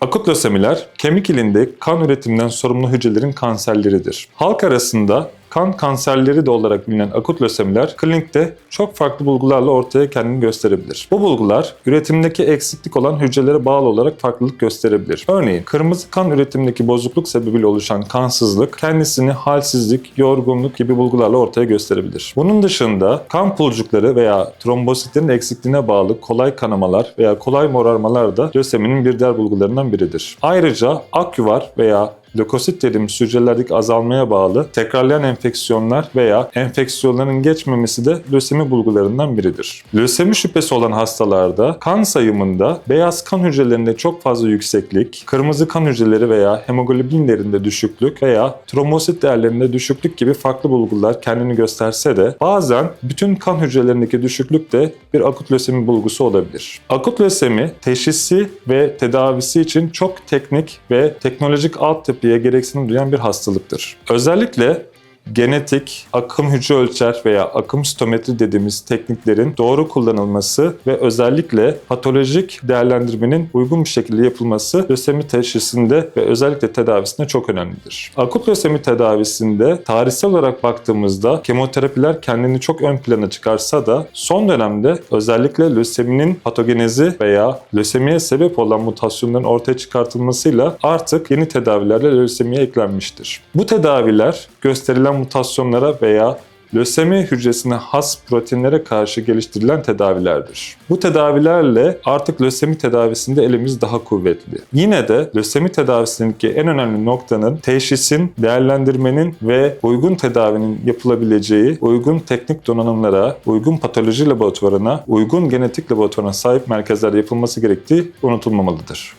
Akut lösemiler, kemik ilinde kan üretiminden sorumlu hücrelerin kanserleridir. Halk arasında kan kanserleri de olarak bilinen akut lösemiler klinikte çok farklı bulgularla ortaya kendini gösterebilir. Bu bulgular üretimdeki eksiklik olan hücrelere bağlı olarak farklılık gösterebilir. Örneğin kırmızı kan üretimindeki bozukluk sebebiyle oluşan kansızlık kendisini halsizlik, yorgunluk gibi bulgularla ortaya gösterebilir. Bunun dışında kan pulcukları veya trombositlerin eksikliğine bağlı kolay kanamalar veya kolay morarmalar da löseminin bir diğer bulgularından biridir. Ayrıca akyuvar veya Lökosit dediğimiz hücrelerdeki azalmaya bağlı tekrarlayan enfeksiyonlar veya enfeksiyonların geçmemesi de lösemi bulgularından biridir. Lösemi şüphesi olan hastalarda kan sayımında beyaz kan hücrelerinde çok fazla yükseklik, kırmızı kan hücreleri veya hemoglobinlerinde düşüklük veya trombosit değerlerinde düşüklük gibi farklı bulgular kendini gösterse de bazen bütün kan hücrelerindeki düşüklük de bir akut lösemi bulgusu olabilir. Akut lösemi teşhisi ve tedavisi için çok teknik ve teknolojik altyapıya gereksinim duyan bir hastalıktır. Özellikle genetik, akım hücre ölçer veya akım stometri dediğimiz tekniklerin doğru kullanılması ve özellikle patolojik değerlendirmenin uygun bir şekilde yapılması lösemi teşhisinde ve özellikle tedavisinde çok önemlidir. Akut lösemi tedavisinde tarihsel olarak baktığımızda kemoterapiler kendini çok ön plana çıkarsa da son dönemde özellikle löseminin patogenezi veya lösemiye sebep olan mutasyonların ortaya çıkartılmasıyla artık yeni tedavilerle lösemiye eklenmiştir. Bu tedaviler gösterilen mutasyonlara veya lösemi hücresine has proteinlere karşı geliştirilen tedavilerdir. Bu tedavilerle artık lösemi tedavisinde elimiz daha kuvvetli. Yine de lösemi tedavisindeki en önemli noktanın teşhisin, değerlendirmenin ve uygun tedavinin yapılabileceği uygun teknik donanımlara, uygun patoloji laboratuvarına, uygun genetik laboratuvarına sahip merkezlerde yapılması gerektiği unutulmamalıdır.